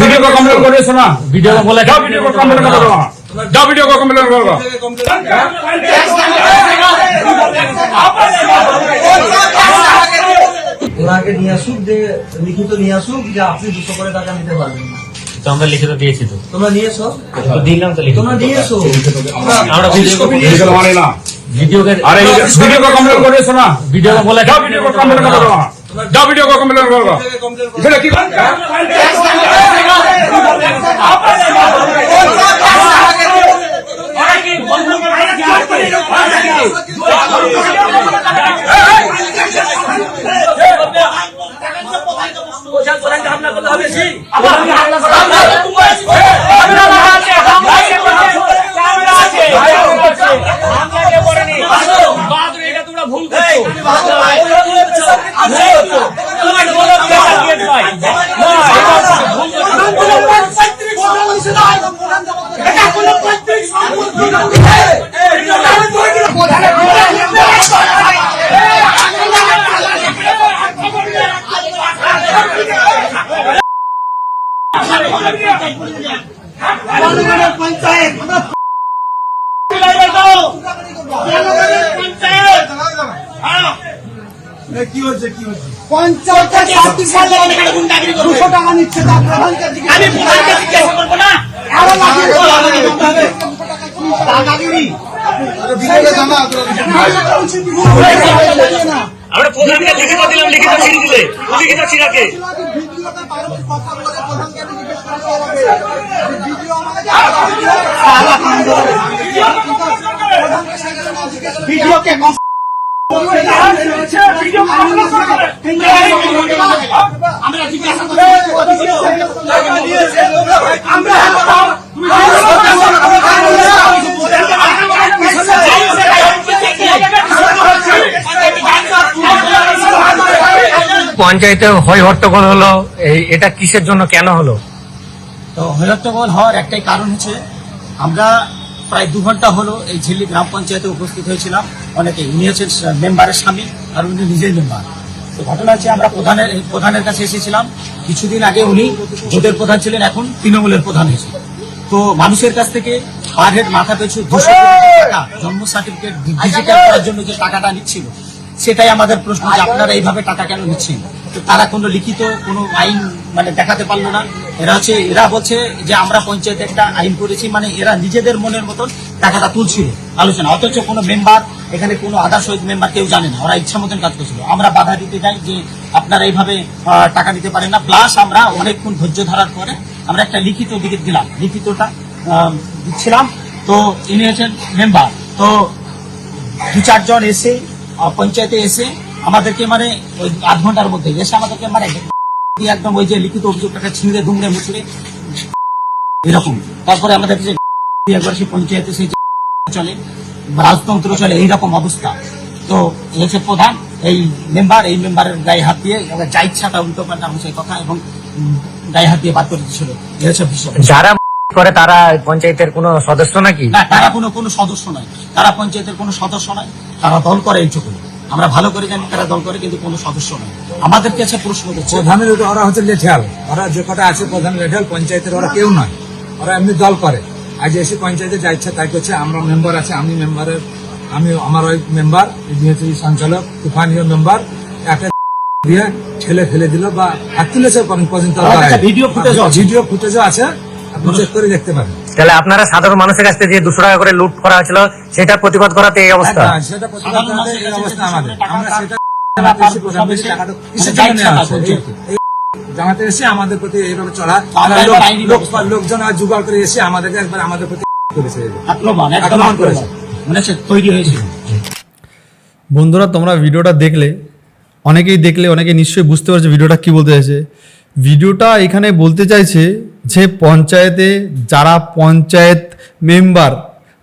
Video কো complain না video বলে যাও ভিডিও কো কমপ্লেন করো। যাও নিয়ে আসুক যে লিখিত নিয়ে আসুক যে আপনি দুশো করে টাকা নিতে পারবেন না। তো লিখিত দিয়েছি তো। তোমরা নিয়েছো দিলাম তো লিখে তোমরা নিয়েছো আমরা ভিডিও কমপ্লিট ভিডিও করেছ না। ভিডিও বলে যাও ভিডিও কমপ্লিট করে করো। যাও ভিডিও কো কমপ্লেন করো এখানে কি Hey! की পঞ্চায়েতের ছাত্রী সালে দুশো টাকা নিচ্ছে তার প্রধানকে জিজ্ঞাসা করব। না। আরও। দাদাগিরি। আমরা প্রধানকে লিখিত দিলাম লিখিত ছিঁড়ে দিলে। লিখিত ছিঁড়াকে ভিডিওতে বারবার কথা বলে প্রধানকে আমি জিজ্ঞেস করে দেওয়া হবে। ভিডিও আমাকে সারা কাণ্ড। প্রধানকে সেখানে না জিজ্ঞেস করে- ভিডিওকে কম- আমরা জিজ্ঞাসা করি পঞ্চায়েতে হই হট্টগোল হলো এটা কিসের জন্য কেন হলো? তো হৈরত্তগোল হওয়ার একটাই কারণ হচ্ছে, আমরা প্রায় দু ঘণ্টা হলো এই ঝিল্লি গ্রাম পঞ্চায়েতে উপস্থিত হয়েছিলাম। অনেকে উনি হচ্ছেন মেম্বারের স্বামী আর উনি নিজেই মেম্বার। ঘটনা হচ্ছে, আমরা প্রধানের প্রধানের কাছে এসেছিলাম। কিছুদিন আগে উনি জোটের প্রধান ছিলেন, এখন তৃণমূলের প্রধান হয়েছে তো মানুষের কাছ থেকে পার হেড মাথা পিছু দুশো টাকা, জন্ম সার্টিফিকেট ডিজিটাল করার জন্য যে টাকাটা নিচ্ছিল, সেটাই আমাদের প্রশ্ন যে আপনারা এইভাবে টাকা কেন নিচ্ছেন? তো তারা কোনো লিখিত, কোনো আইন মানে দেখাতে পারল না। এরা হচ্ছে, এরা বলছে যে আমরা পঞ্চায়েতে একটা আইন করেছি মানে এরা নিজেদের মনের মতন টাকাটা তুলছিল আলোচনা। অথচ কোনো মেম্বার এখানে কোনো আদার্স মেম্বার কেউ জানে না, ওরা ইচ্ছা মতন কাজ করছিল। আমরা বাধা দিতে যাই যে আপনারা এইভাবে টাকা দিতে পারেন না। প্লাস আমরা অনেকক্ষণ ধৈর্য ধরার পরে আমরা একটা লিখিত দিকে দিলাম। লিখিতটা দিচ্ছিলাম। তো ইনি হচ্ছেন মেম্বার। তো দু চারজন এসে পঞ্চায়েতে এসে আমাদেরকে মানে ওই আধ ঘণ্টার মধ্যে এসে আমাদেরকে মানে একদম ওই যে লিখিত অভিযোগটাকে ছিঁড়ে ধুমড়ে মুচড়ে এরকম। তারপরে আমাদের যে একবার সেই পঞ্চায়েতে সেই চলে রাজতন্ত্র চলে এইরকম অবস্থা। তো হচ্ছে প্রধান এই মেম্বার এই মেম্বারের গায়ে হাত দিয়ে যা ইচ্ছা তা উল্টো পাল্টা হচ্ছে কথা এবং গায়ে হাত দিয়ে বাদ করে দিচ্ছিল হচ্ছে বিষয়। যারা করে তারা পঞ্চায়েতের কোনো সদস্য নাকি? না তারা কোনো কোনো সদস্য নয়। তারা পঞ্চায়েতের কোনো সদস্য নয়। তারা দল করে এই এইটুকু আমরা ভালো করে জানি তারা দল করে কিন্তু কোনো সদস্য নয়। আমাদের কাছে প্রশ্ন করছে প্রধানের ওরা হচ্ছে লেঠাল ওরা যে কটা আছে প্রধান লেঠাল পঞ্চায়েতের ওরা কেউ নয়। ওরা এমনি দল করে। আজ এসে পঞ্চায়েতে যা ইচ্ছা তাই করছে আমরা মেম্বার আছে আমি মেম্বারের আমি আমার ওই মেম্বার যেহেতু সঞ্চালক তুফানীয় মেম্বার একটা দিয়ে ঠেলে ফেলে দিল বা হাত তুলেছে পর্যন্ত ভিডিও ফুটেজও আছে। ভিডিও ফুটেজও আছে আপনি চেক করে দেখতে পারেন। তাহলে আপনারা সাধারণ মানুষের কাছ থেকে যে দুশো টাকা করে লুট করা হয়েছিল সেটা প্রতিবাদ করাতে এই অবস্থা? হ্যাঁ, সেটা প্রতিবাদ করাতে এই অবস্থা আমাদের। আমরা সেটা জানাতে এসে জামাতে এসে আমাদের প্রতি এইভাবে চলা। লোকজন আর জোগাড় করে এসে আমাদেরকে একবার আমাদের প্রতি করেছে। আক্রমণ করেছে। মনে তৈরি হয়েছিল বন্ধুরা তোমরা ভিডিওটা দেখলে অনেকেই দেখলে অনেকে নিশ্চয়ই বুঝতে পারছে ভিডিওটা কি বলতে চাইছে। ভিডিওটা এখানে বলতে চাইছে যে পঞ্চায়েতে যারা পঞ্চায়েত মেম্বার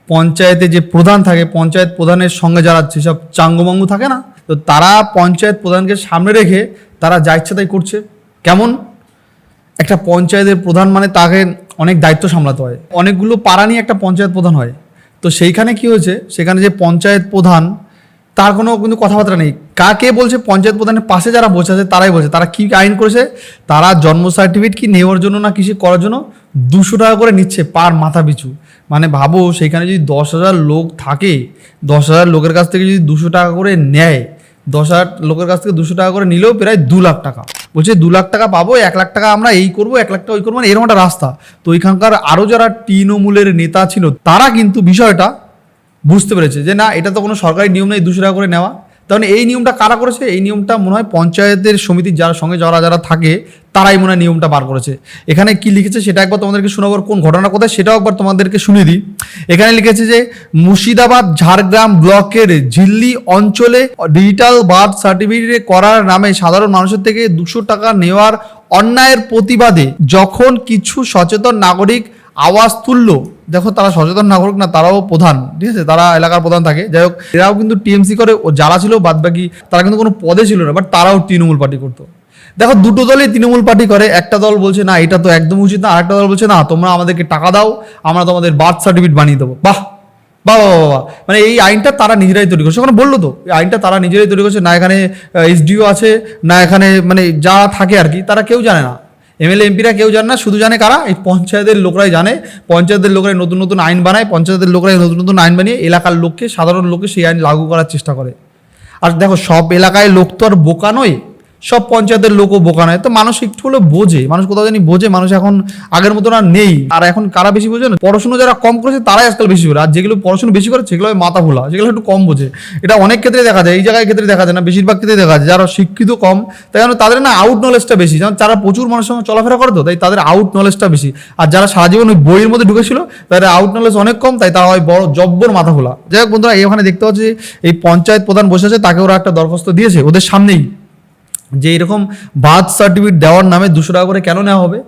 পঞ্চায়েতে যে প্রধান থাকে পঞ্চায়েত প্রধানের সঙ্গে যারা যেসব চাঙ্গমাঙ্গু থাকে না তো তারা পঞ্চায়েত প্রধানকে সামনে রেখে তারা যা ইচ্ছা তাই করছে। কেমন? একটা পঞ্চায়েতের প্রধান মানে তাকে অনেক দায়িত্ব সামলাতে হয়। অনেকগুলো পাড়া নিয়ে একটা পঞ্চায়েত প্রধান হয়। তো সেইখানে কি হয়েছে? সেখানে যে পঞ্চায়েত প্রধান, তার কোনো কিন্তু কথাবার্তা নেই। কাকে বলছে পঞ্চায়েত প্রধানের পাশে যারা বসে আছে, তারাই বলছে। তারা কি আইন করেছে? তারা জন্ম সার্টিফিকেট কি নেওয়ার জন্য না কিছু করার জন্য দুশো টাকা করে নিচ্ছে পার মাথা পিছু। মানে ভাবো সেখানে যদি দশ হাজার লোক থাকে, দশ হাজার লোকের কাছ থেকে যদি দুশো টাকা করে নেয়, দশ হাজার লোকের কাছ থেকে দুশো টাকা করে নিলেও প্রায় দু লাখ টাকা। বলছে, দু লাখ টাকা পাবো, এক লাখ টাকা আমরা এই করব, এক লাখ টাকা ওই করব মানে এরকম একটা রাস্তা। তো ওইখানকার আরও যারা তৃণমূলের নেতা ছিল, তারা কিন্তু বিষয়টা বুঝতে পেরেছে যে, না, এটা তো কোনো সরকারি নিয়ম নেই, দুশো টাকা করে নেওয়া। মানে এই নিয়মটা কারা করেছে? এই নিয়মটা মনে হয় পঞ্চায়েতের সমিতির যারা সঙ্গে যারা যারা থাকে, তারাই মনে হয় নিয়মটা বার করেছে। এখানে কি লিখেছে সেটা একবার তোমাদেরকে শোনাবার কোন ঘটনা কোথায়, সেটাও একবার তোমাদেরকে শুনিয়ে দিই। এখানে লিখেছে যে, মুর্শিদাবাদ, ঝাড়গ্রাম ব্লকের ঝিল্লি অঞ্চলে ডিজিটাল বার্থ সার্টিফিকেট করার নামে সাধারণ মানুষের থেকে দুশো টাকা নেওয়ার অন্যায়ের প্রতিবাদে যখন কিছু সচেতন নাগরিক আওয়াজ তুললো দেখো তারা সচেতন নাগরিক না তারাও প্রধান ঠিক আছে? তারা এলাকার প্রধান থাকে। যাই হোক এরাও কিন্তু টিএমসি করে যারা ছিল বাদ বাকি তারা কিন্তু কোনো পদে ছিল না বাট তারাও তৃণমূল পার্টি করতো। দেখো দুটো দলই তৃণমূল পার্টি করে একটা দল বলছে না এটা তো একদম উচিত না। আরেকটা দল বলছে না তোমরা আমাদেরকে টাকা দাও আমরা তোমাদের বার্থ সার্টিফিকেট বানিয়ে দেবো। বাহ! বাহ, বাহ মানে এই আইনটা তারা নিজেরাই তৈরি করছে। ওখানে বলল তো এই আইনটা তারা নিজেরাই তৈরি করছে না এখানে এসডিও আছে না এখানে মানে যা থাকে আর কি তারা কেউ জানে না। এমএলএ এমপিরা কেউ জানে না, শুধু জানে কারা? এই পঞ্চায়েতের লোকরাই জানে। পঞ্চায়েতের লোকরাই নতুন নতুন আইন বানায়, পঞ্চায়েতের লোকরাই নতুন নতুন আইন বানিয়ে এলাকার লোককে, সাধারণ লোককে সেই আইন লাগু করার চেষ্টা করে। আর দেখো, সব এলাকায় লোক তো আর বোকা নয়। সব পঞ্চায়েতের লোকও বোকা নয়। তো মানুষ একটু হলে বোঝে। মানুষ কোথাও জানি বোঝে, মানুষ এখন আগের মতন আর নেই। আর এখন কারা বেশি বোঝে না পড়াশোনা যারা কম করেছে, তারাই আজকাল বেশি করে আর যেগুলো পড়াশোনা বেশি করে, সেগুলো মাথা ভোলা যেগুলো একটু কম বোঝে। এটা অনেক ক্ষেত্রে দেখা যায়, এই জায়গায় ক্ষেত্রে দেখা যায় না, বেশিরভাগ ক্ষেত্রে দেখা যায়। যারা শিক্ষিত কম, তাই জন্য তাদের না আউট নলেজটা বেশি। যেমন যারা প্রচুর মানুষের সঙ্গে চলাফেরা করে তো, তাই তাদের আউট নলেজটা বেশি। আর যারা সারা জীবন ওই বইয়ের মধ্যে ঢুকেছিল, তাদের আউট নলেজ অনেক কম, তাই তারা হয় বড় জব্বর মাথা খোলা যাই হোক বন্ধুরা, এই ওখানে দেখতে পাচ্ছি এই পঞ্চায়েত প্রধান বসে আছে, তাকে ওরা একটা দরখাস্ত দিয়েছে, ওদের সামনেই। যে এরকম বার্থ সার্টিফিকেট দেওয়ার নামে দুশো টাকা করে কেন নেওয়া হবে?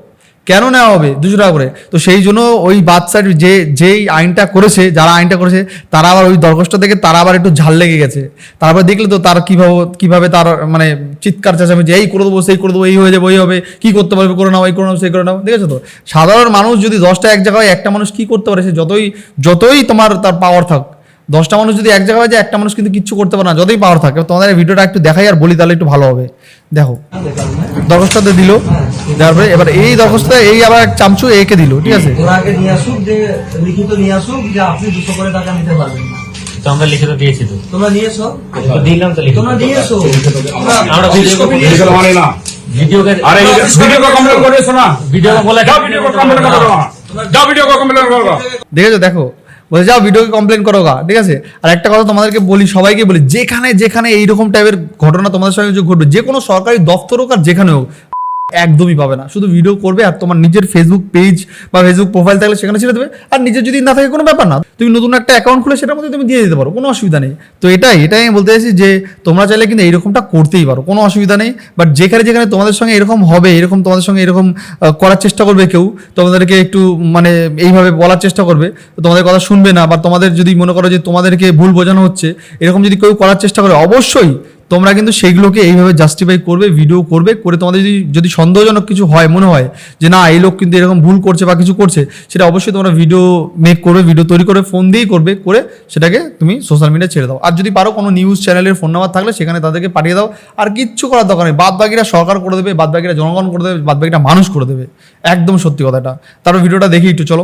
কেন নেওয়া হবে দুশো টাকা করে? তো সেই জন্য ওই বার্থ সার্টিফিকেট যে, যেই আইনটা করেছে, যারা আইনটা করেছে, তারা আবার ওই দরখাস্ত থেকে তারা আবার একটু ঝাল লেগে গেছে। তারপর দেখলে তো তার কীভাবে কীভাবে তার মানে চিৎকার চেঁচামে যে এই করে দেবো, সেই করে দেবো, এই হয়ে যাবে, ওই হবে, কী করতে পারবে, করে নাও, এই করে নাও, সেই করে নাও। দেখেছ তো? সাধারণ মানুষ যদি দশটা এক জায়গায় একটা মানুষ কি করতে পারে, সে যতই যতই তোমার তার পাওয়ার থাক দশটা মানুষ যদি এক জায়গায় যায় একটা মানুষ কিন্তু কিচ্ছু করতে পারে না যতই পাওয়ার থাকে। তোমাদের ভিডিওটা একটু দেখাই আর বলি তাহলে একটু ভালো হবে। দেখো দরখাস্তটা দিল তারপরে এবার এই দরখাস্ত এই আবার এক চামচু একে দিল ঠিক আছে? ওনাকে নিয়ে আসুক যে লিখিত নিয়ে আসুক যে আপনি দুশো করে টাকা নিতে পারবেন না। তো আমরা লিখিত দিয়েছি তো। তোমরা নিয়েছো দিলাম তো লিখিত। তোমরা আমরা ভিডিও মানে না? ভিডিও আরে ভিডিও ভিডিও বলে ভিডিও ভিডিও দেখেছ দেখো বলে যাও, ভিডিওকে কমপ্লেন করো গা। ঠিক আছে? আর একটা কথা তোমাদেরকে বলি, সবাইকে বলি, যেখানে যেখানে এইরকম টাইপের ঘটনা তোমাদের সঙ্গে ঘটবে, যে কোনো সরকারি দফতর হোক আর যেখানে হোক একদমই পাবে না। শুধু ভিডিও করবে আর তোমার নিজের ফেসবুক পেজ বা ফেসবুক প্রোফাইল থাকলে সেখানে ছেড়ে দেবে। আর নিজের যদি না থাকে, কোনো ব্যাপার না। তুমি নতুন একটা অ্যাকাউন্ট খুলে সেটার মধ্যে তুমি দিয়ে দিতে পারো, কোনো অসুবিধা নেই। তো এটাই এটাই আমি বলতে চাইছি যে, তোমরা চাইলে কিন্তু এইরকমটা করতেই পারো, কোনো অসুবিধা নেই। বাট যেখানে যেখানে তোমাদের সঙ্গে এরকম হবে, এরকম তোমাদের সঙ্গে এরকম করার চেষ্টা করবে কেউ, তোমাদেরকে একটু মানে এইভাবে বলার চেষ্টা করবে, তোমাদের কথা শুনবে না, বা তোমাদের যদি মনে করো যে তোমাদেরকে ভুল বোঝানো হচ্ছে, এরকম যদি কেউ করার চেষ্টা করে, অবশ্যই তোমরা কিন্তু সেইগুলোকে এইভাবে জাস্টিফাই করবে ভিডিও করবে, করে তোমাদের যদি যদি সন্দেহজনক কিছু হয়, মনে হয় যে না, এই লোক কিন্তু এরকম ভুল করছে বা কিছু করছে, সেটা অবশ্যই তোমরা ভিডিও মেক করবে ভিডিও তৈরি করে ফোন দিয়েই করবে, করে সেটাকে তুমি সোশ্যাল মিডিয়া ছেড়ে দাও। আর যদি পারো কোনো নিউজ চ্যানেলের ফোন নাম্বার থাকলে, সেখানে তাদেরকে পাঠিয়ে দাও। আর কিচ্ছু করার দরকার নেই। বাদ বাকিরা সরকার করে দেবে বাদ বাকিরা জনগণ করে দেবে বাদ বাকিটা মানুষ করে দেবে। একদম সত্যি কথাটা। তারপর ভিডিওটা দেখি একটু, চলো।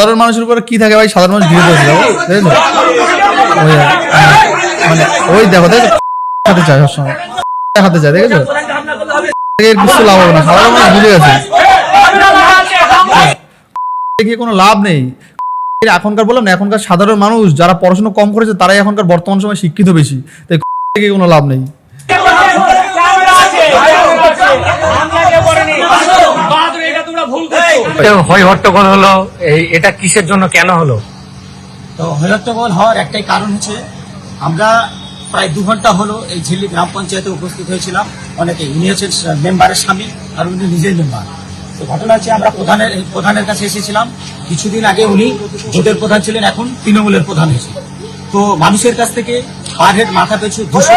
সাধারণ মানুষের উপরে কি থাকে ভাই সাধারণ মানুষ ঘিরে বসে ওই মানে ওই দেখো খাতে চায় সবসময় খাতে চায় দেখেছ কিছু লাভ হবে না সাধারণ মানুষ বুঝে গেছে দেখিয়ে কোনো লাভ নেই এখনকার বললাম না এখনকার সাধারণ মানুষ যারা পড়াশোনা কম করেছে তারাই এখনকার বর্তমান সময় শিক্ষিত বেশি তাই কোনো লাভ নেই হয় হট্টগোল হলো। এটা কিসের জন্য কেন হলো? তো হৈরট্টগোল হওয়ার একটাই কারণ হচ্ছে আমরা প্রায় দু ঘণ্টা হলো এই ঝিল্লি গ্রাম পঞ্চায়েতে উপস্থিত হয়েছিলাম। অনেকে উনি হচ্ছেন মেম্বারের স্বামী আর উনি নিজের মেম্বার। তো ঘটনা হচ্ছে আমরা প্রধানের প্রধানের কাছে এসেছিলাম। কিছুদিন আগে উনি জোটের প্রধান ছিলেন এখন তৃণমূলের প্রধান হয়েছে তো মানুষের কাছ থেকে পার হেড মাথা পিছু দুশো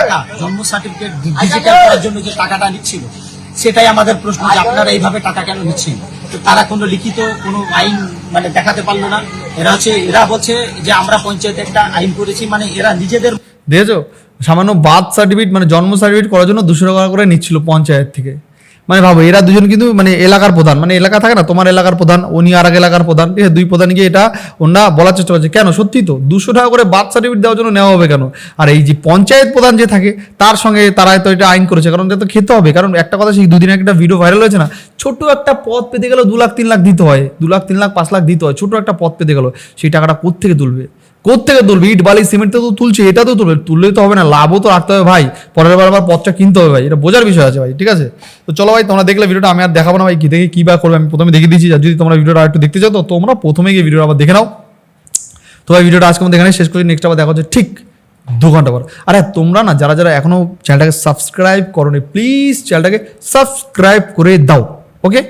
টাকা জন্ম সার্টিফিকেট ডিজিটাল করার জন্য যে টাকাটা নিচ্ছিল সেটাই আমাদের প্রশ্ন যে আপনারা এইভাবে টাকা কেন দিচ্ছেন? তো তারা কোনো লিখিত, কোনো আইন মানে দেখাতে পারল না। এরা হচ্ছে, এরা বলছে যে আমরা পঞ্চায়েতে একটা আইন করেছি মানে এরা নিজেদের দেখেছ? সামান্য বার্থ সার্টিফিকেট মানে জন্ম সার্টিফিকেট করার জন্য দুশো টাকা করে নিচ্ছিল পঞ্চায়েত থেকে। মানে ভাবো, এরা দুজন কিন্তু মানে এলাকার প্রধান মানে এলাকা থাকে না, তোমার এলাকার প্রধান, উনি আর এক এলাকার প্রধান, ঠিক আছে? দুই প্রধান গিয়ে এটা ওনারা বলার চেষ্টা করছে। কেন? সত্যি তো, দুশো টাকা করে বার্থ সার্টিফিকেট দেওয়ার জন্য নেওয়া হবে কেন? আর এই যে পঞ্চায়েত প্রধান যে থাকে, তার সঙ্গে তারা তো এটা আইন করেছে, কারণ এটা তো খেতে হবে। কারণ একটা কথা সেই দুদিন একটা ভিডিও ভাইরাল হয়েছে না, ছোট একটা পদ পেতে গেলেও দু লাখ তিন লাখ দিতে হয়, দু লাখ, তিন লাখ, পাঁচ লাখ দিতে হয়, ছোট একটা পদ পেতে গেল সেই টাকাটা কোত্থেকে তুলবে? কোত্থেকে তুলবে? ইট, বালি, সিমেন্ট তো তুলছে, এটা তো তুলবে। তুললে তো হবে না, লাভও তো রাখতে হবে ভাই। পরের বার আবার পথটা কিনতে হবে ভাই। এটা বোঝার বিষয় আছে ভাই, ঠিক আছে? তো চলো ভাই, তোমরা দেখলে ভিডিওটা, আমি আর দেখাবো না ভাই, কি দেখে কি বা করবে, আমি প্রথমে দেখে আর যদি তোমরা ভিডিওটা একটু দেখতে চাও, তো তোমরা প্রথমে গিয়ে ভিডিওটা আবার দেখে নাও। তো ভাই, ভিডিওটা আজকে আমাদের এখানে শেষ করি। নেক্সট আবার দেখা হচ্ছে ঠিক দু ঘণ্টা পর। আর হ্যাঁ তোমরা না, যারা যারা এখনও চ্যানেলটাকে সাবস্ক্রাইব করোনি প্লিজ চ্যানেলটাকে সাবস্ক্রাইব করে দাও ওকে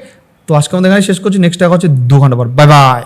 তো আজকে আমাদের এখানে শেষ করছি। নেক্সট দেখা হচ্ছে দু ঘণ্টা পর। Bye bye